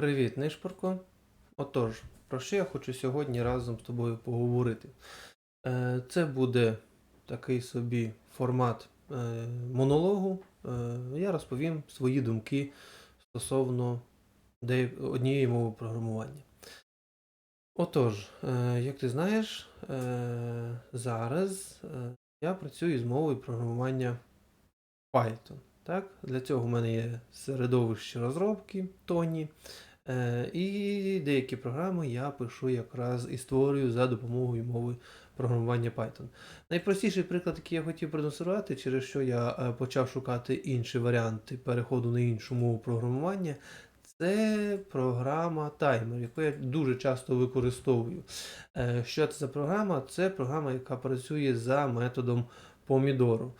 Привіт, Нишпорко. Отож, про що я хочу сьогодні разом з тобою поговорити? Е, Це буде такий собі формат е, монологу. Е, Я розповім свої думки стосовно однієї мови програмування. Отож, як ти знаєш, зараз я працюю з мовою програмування Python. Так? Для цього в мене є середовище розробки Тоні. Е, І деякі програми я пишу якраз і створюю за допомогою мови програмування Python. Найпростіший приклад, який я хотів продемонструвати, через що я е, почав шукати інші варіанти переходу на іншу мову програмування, це програма Timer, яку я дуже часто використовую. Е, Що це за програма? Це програма, яка працює за методом помідору.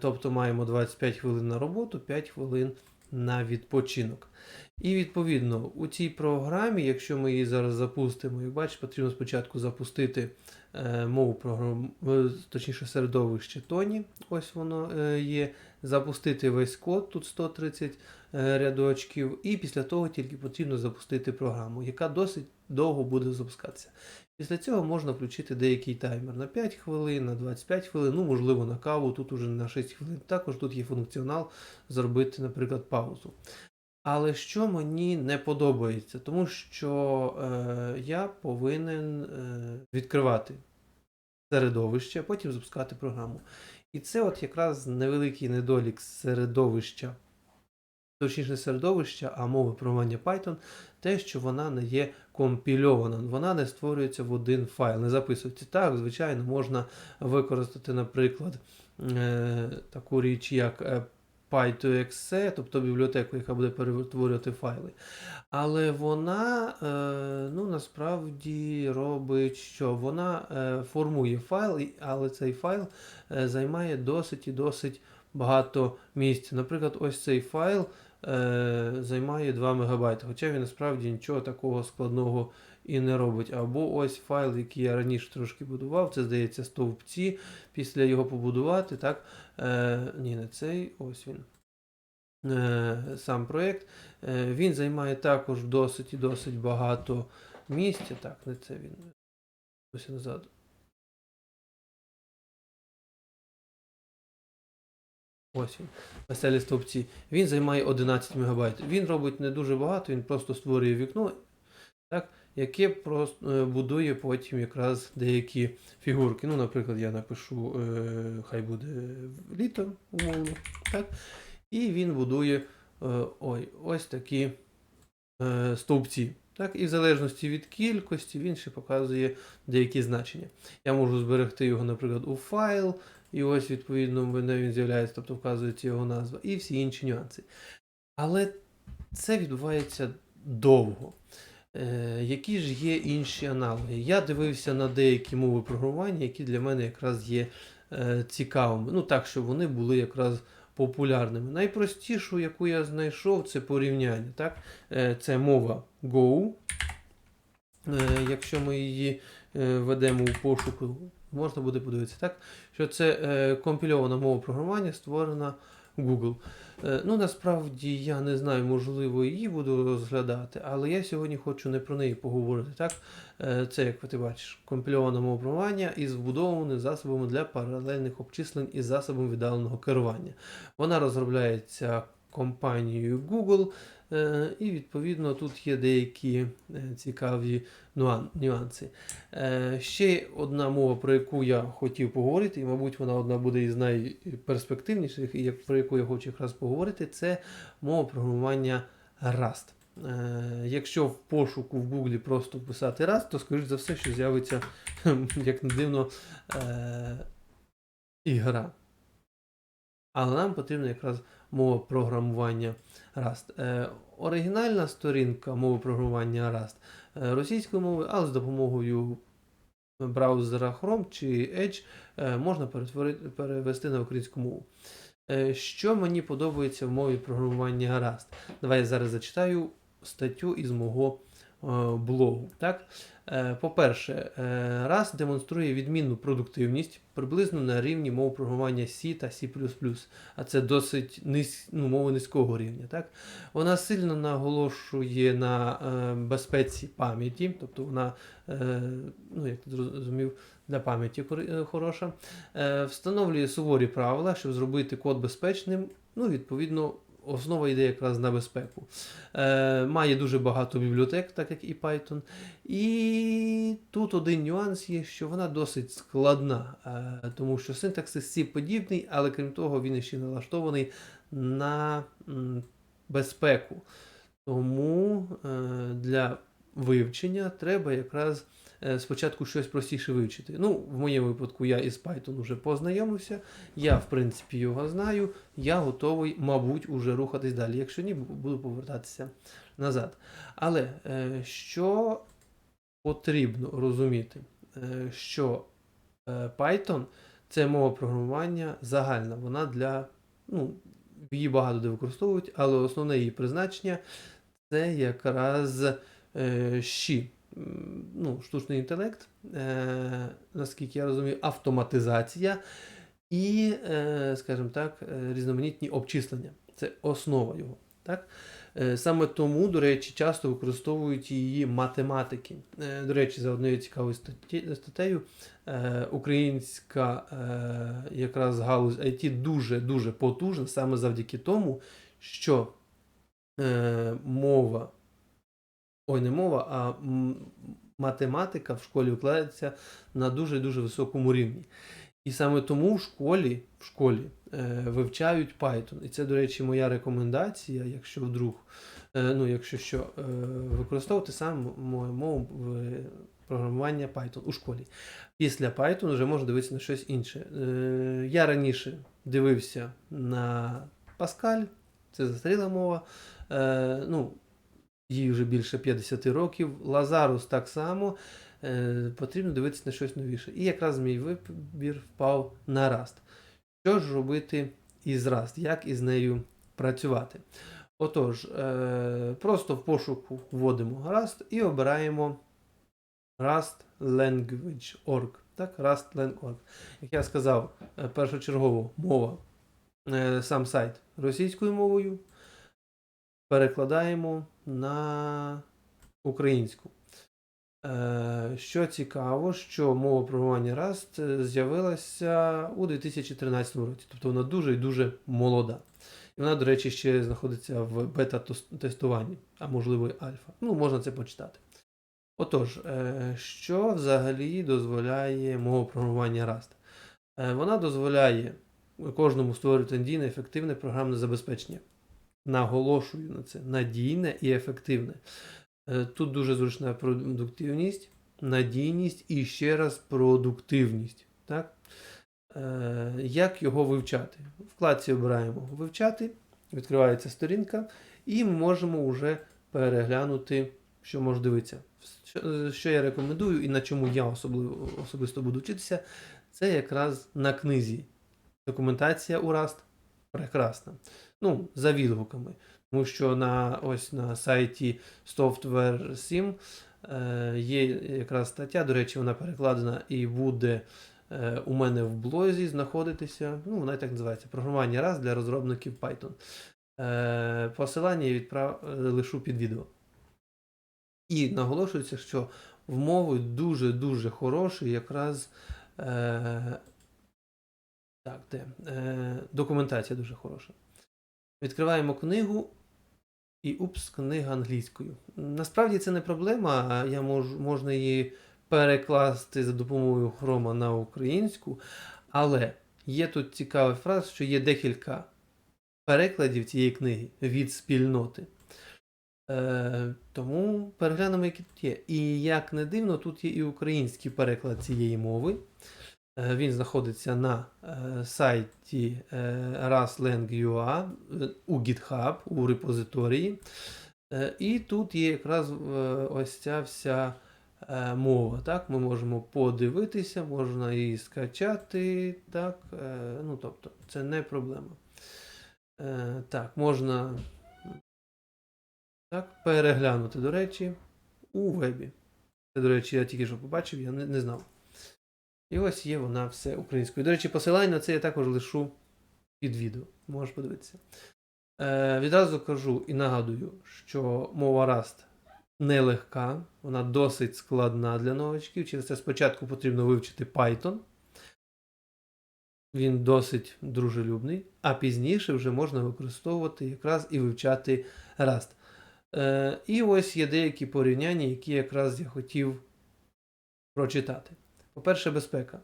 Тобто маємо 25 хвилин на роботу, 5 хвилин на відпочинок. І відповідно у цій програмі, якщо ми її зараз запустимо, як бачиш, потрібно спочатку запустити е, мову програм, е, точніше середовище Тоні, ось воно е, є, запустити весь код, тут 130 е, рядочків, і після того тільки потрібно запустити програму, яка досить довго буде запускатися. Після цього можна включити деякий таймер на 5 хвилин, на 25 хвилин, ну можливо на каву, тут уже на 6 хвилин. Також тут є функціонал зробити, наприклад, паузу. Але що мені не подобається, тому що е, я повинен е, відкривати середовище, а потім запускати програму. І це от якраз невеликий недолік середовища, точніше не середовища, а мови програмування Python, те, що вона не є компільована, вона не створюється в один файл, не записується. Так, звичайно, можна використати, наприклад, е, таку річ, як Py2exe, тобто бібліотеку, яка буде перетворювати файли. Але вона е, ну, насправді робить, що вона е, формує файл, але цей файл е, займає досить і досить багато місця. Наприклад, ось цей файл займає 2 МБ, хоча він насправді нічого такого складного і не робить. Або ось файл, який я раніше трошки будував, це здається стовпці. Після його побудувати, так, е, ні, не цей, ось він. Е, сам проєкт. Е, він займає також досить і досить багато місця. Так, не це він. Ось назад. Ось він. Веселі стовпці. Він займає 11 МБ. Він робить не дуже багато, він просто створює вікно, так, яке просто е, будує потім якраз деякі фігурки. Ну, наприклад, я напишу, е, хай буде літо, умовно. Так? І він будує е, ой, ось такі стовпці. Так? І в залежності від кількості він ще показує деякі значення. Я можу зберегти його, наприклад, у файл, і ось, відповідно, мене він з'являється, тобто вказується його назва, і всі інші нюанси. Але це відбувається довго. Е, які ж є інші аналоги? Я дивився на деякі мови програмування, які для мене якраз є е, цікавими. Ну так, щоб вони були якраз популярними. Найпростішу, яку я знайшов, це порівняння. Так? Е, це мова Go. Якщо ми її ведемо у пошуку, можна буде подивитися, так? що це компільована мова програмування, створена Google. Е, Ну, насправді я не знаю, можливо, її буду розглядати, але я сьогодні хочу не про неї поговорити. Так? Е, Це, як ти бачиш, компільоване мова із вбудованими засобами для паралельних обчислень і засобами віддаленого керування. Вона розробляється компанією Google, е, і відповідно тут є деякі е, цікаві нюанси. Е, Ще одна мова, про яку я хотів поговорити, і, мабуть, вона одна буде із найперспективніших, і про яку я хочу якраз поговорити, це мова програмування Rust. Якщо в пошуку в Google просто вписати Rust, то, скоріш за все, що з'явиться, як не дивно, ігра. Але нам потрібна якраз мова програмування Rust. Е, оригінальна сторінка мови програмування Rust е, російською мовою, але з допомогою браузера Chrome чи Edge е, можна перевести на українську мову. Е, що мені подобається в мові програмування Rust? Давай я зараз зачитаю статтю із мого блогу. Так? Е, По-перше, е, RAS демонструє відмінну продуктивність приблизно на рівні мов програмування C та C++, а це досить низ, ну, мови низького рівня. Так? Вона сильно наголошує на е, безпеці пам'яті, тобто вона, е, ну, як зрозумів, для пам'яті е, хороша. Е, Встановлює суворі правила, щоб зробити код безпечним. Ну, відповідно, основа йде якраз на безпеку. Е, має дуже багато бібліотек, так як і Python. І тут один нюанс є, що вона досить складна, е, тому що синтаксис C подібний, але крім того, він ще налаштований на м, безпеку. Тому е, для вивчення треба якраз спочатку щось простіше вивчити. Ну, в моєму випадку я із Python вже познайомився, я, в принципі, його знаю, я готовий, мабуть, уже рухатись далі. Якщо ні, буду повертатися назад. Але е, що потрібно розуміти, е, що е, Python це мова програмування загальна, вона для, ну, її багато де використовують, але основне її призначення це якраз е, щі. Ну, штучний інтелект, е, наскільки я розумію, автоматизація і, е, скажімо так, е, різноманітні обчислення. Це основа його. Так? Е, Саме тому, до речі, часто використовують її математики. Е, До речі, за однією цікавою статтею, українська якраз галузь IT дуже-дуже потужна саме завдяки тому, що мова, ой, не мова, а математика в школі викладається на дуже-дуже високому рівні. І саме тому в школі, в школі е, вивчають Python. І це, до речі, моя рекомендація, якщо вдруг, е, ну, якщо що, е, використовувати саме мою мову в програмування Python у школі. Після Python вже можна дивитися на щось інше. Е, я раніше дивився на Pascal, це застаріла мова. Е, ну, їй вже більше 50 років. Лазарус так само. Е, потрібно дивитися на щось новіше. І якраз мій вибір впав на Rust. Що ж робити із Rust? Як із нею працювати? Отож, е, просто в пошуку вводимо Rust і обираємо Rust Language.org. Так, Rust Lang.org. Як я сказав, е, першочергово мова, сам сайт російською мовою. Перекладаємо на українську. Е, Що цікаво, що мова програмування Rust е, з'явилася у 2013 році, тобто вона дуже і дуже молода. І вона, до речі, ще знаходиться в бета-тестуванні, а можливо і альфа. Ну, можна це почитати. Отож, е, що взагалі дозволяє мова програмування Rust? Вона дозволяє кожному створювати надійне ефективне програмне забезпечення. Наголошую на це надійне і ефективне. Е, Тут дуже зручна продуктивність, надійність і ще раз продуктивність. Так? Е, Як його вивчати? Вкладці обираємо вивчати, відкривається сторінка, і ми можемо вже переглянути, що може дивитися. Що, я рекомендую і на чому я особисто буду вчитися, це якраз на книзі. Документація у Rust прекрасна. Ну, за відгуками. Тому що на ось на сайті Software 7 е, є якраз стаття, до речі, вона перекладена і буде е, у мене в блозі знаходитися. Ну, вона так називається програмування раз для розробників Python. Е, посилання я відправ... лишу під відео. І наголошується, що в мови дуже-дуже хороший якраз. Е, так, де? Е, документація дуже хороша. Відкриваємо книгу, і упс, книга англійською. Насправді це не проблема, я можу, можна її перекласти за допомогою хрома на українську. Але є тут цікавий фраз, що є декілька перекладів цієї книги від спільноти. Е, тому переглянемо, які тут є. І як не дивно, тут є і український переклад цієї мови. Е, Він знаходиться на е, сайті е, raslang.ua у GitHub, у репозиторії. І тут є якраз ось ця вся мова. Так? Ми можемо подивитися, можна її скачати. Так? Ну, тобто, це не проблема. Так, можна так, переглянути, до речі. у вебі. Це, до речі, я тільки що побачив, я не, не знав. І ось є вона все українською. До речі, посилання на це я також лишу під відео. Можеш подивитися. Е, відразу кажу і нагадую, що мова Rust нелегка, вона досить складна для новачків. Через це спочатку потрібно вивчити Python. Він досить дружелюбний, а пізніше вже можна використовувати якраз і вивчати Rust. Е, і ось є деякі порівняння, які якраз я хотів прочитати. По-перше, безпека.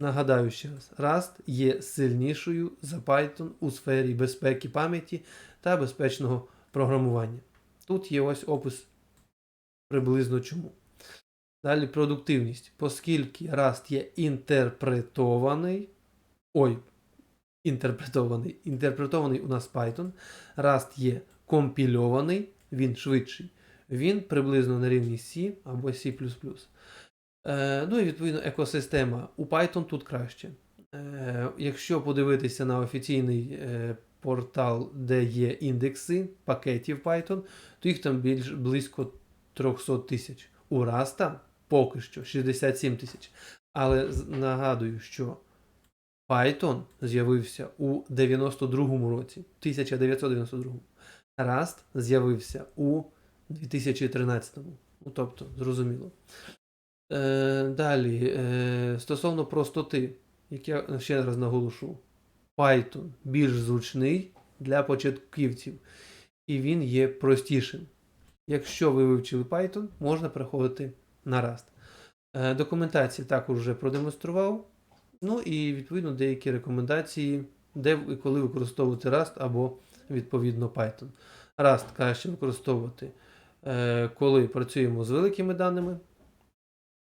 Нагадаю ще раз, Rust є сильнішою за Python у сфері безпеки пам'яті та безпечного програмування. Тут є ось опис приблизно чому. Далі продуктивність. Оскільки Rust є інтерпретований, ой, інтерпретований, інтерпретований у нас Python, Rust є компільований, він швидший. Він приблизно на рівні C або C. Е, ну і відповідно екосистема. У Python тут краще. Е, якщо подивитися на офіційний е, портал, де є індекси пакетів Python, то їх там більш близько 300 тисяч. У Rust поки що 67 тисяч. Але нагадую, що Python з'явився у 92-му році, 1992. Rust з'явився у 2013-му. Ну, тобто, зрозуміло. Е, далі, е, стосовно простоти, як я ще раз наголошу, Python більш зручний для початківців, і він є простішим. Якщо ви вивчили Python, можна переходити на Rust. Е, документації також вже продемонстрував. Ну і відповідно деякі рекомендації, де і коли використовувати Rust або відповідно Python. Rust краще використовувати, е, коли працюємо з великими даними.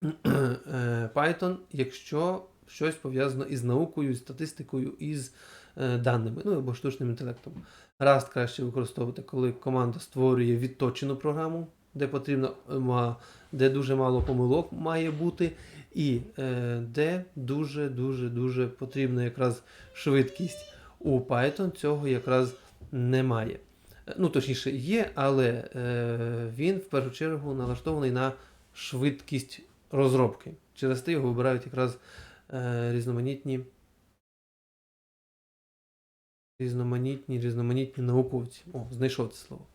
Е, Python, якщо щось пов'язано із наукою, з статистикою, із е, даними, ну або штучним інтелектом. Rust краще використовувати, коли команда створює відточену програму, де потрібно е, де дуже мало помилок має бути, і де дуже дуже потрібна якраз швидкість. У Python цього якраз немає. Ну, точніше, є, але він в першу чергу налаштований на швидкість розробки. Через те його вибирають якраз е, різноманітні, різноманітні, різноманітні науковці. О, знайшов це слово.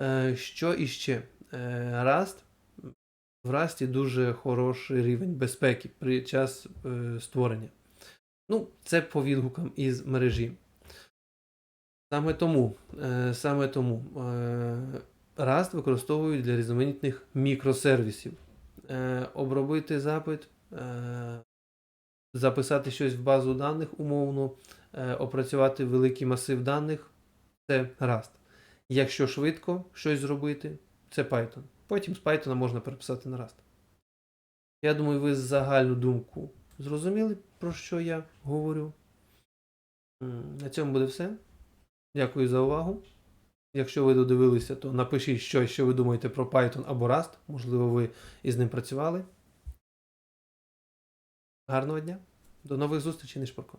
Е, що іще? Е, Rust. В Rust дуже хороший рівень безпеки при час е, створення. Ну, це по відгукам із мережі. Саме тому, е, саме тому е, Rust використовують для різноманітних мікросервісів. Е, обробити запит, е, записати щось в базу даних умовно, е, опрацювати великий масив даних це Rust. Якщо швидко щось зробити, це Python. Потім з Python можна переписати на Rust. Я думаю, ви загальну думку зрозуміли, про що я говорю. На цьому буде все. Дякую за увагу. Якщо ви додивилися, то напишіть що ви думаєте про Python або Rust. Можливо, ви із ним працювали. Гарного дня. До нових зустрічей, Нишпорко.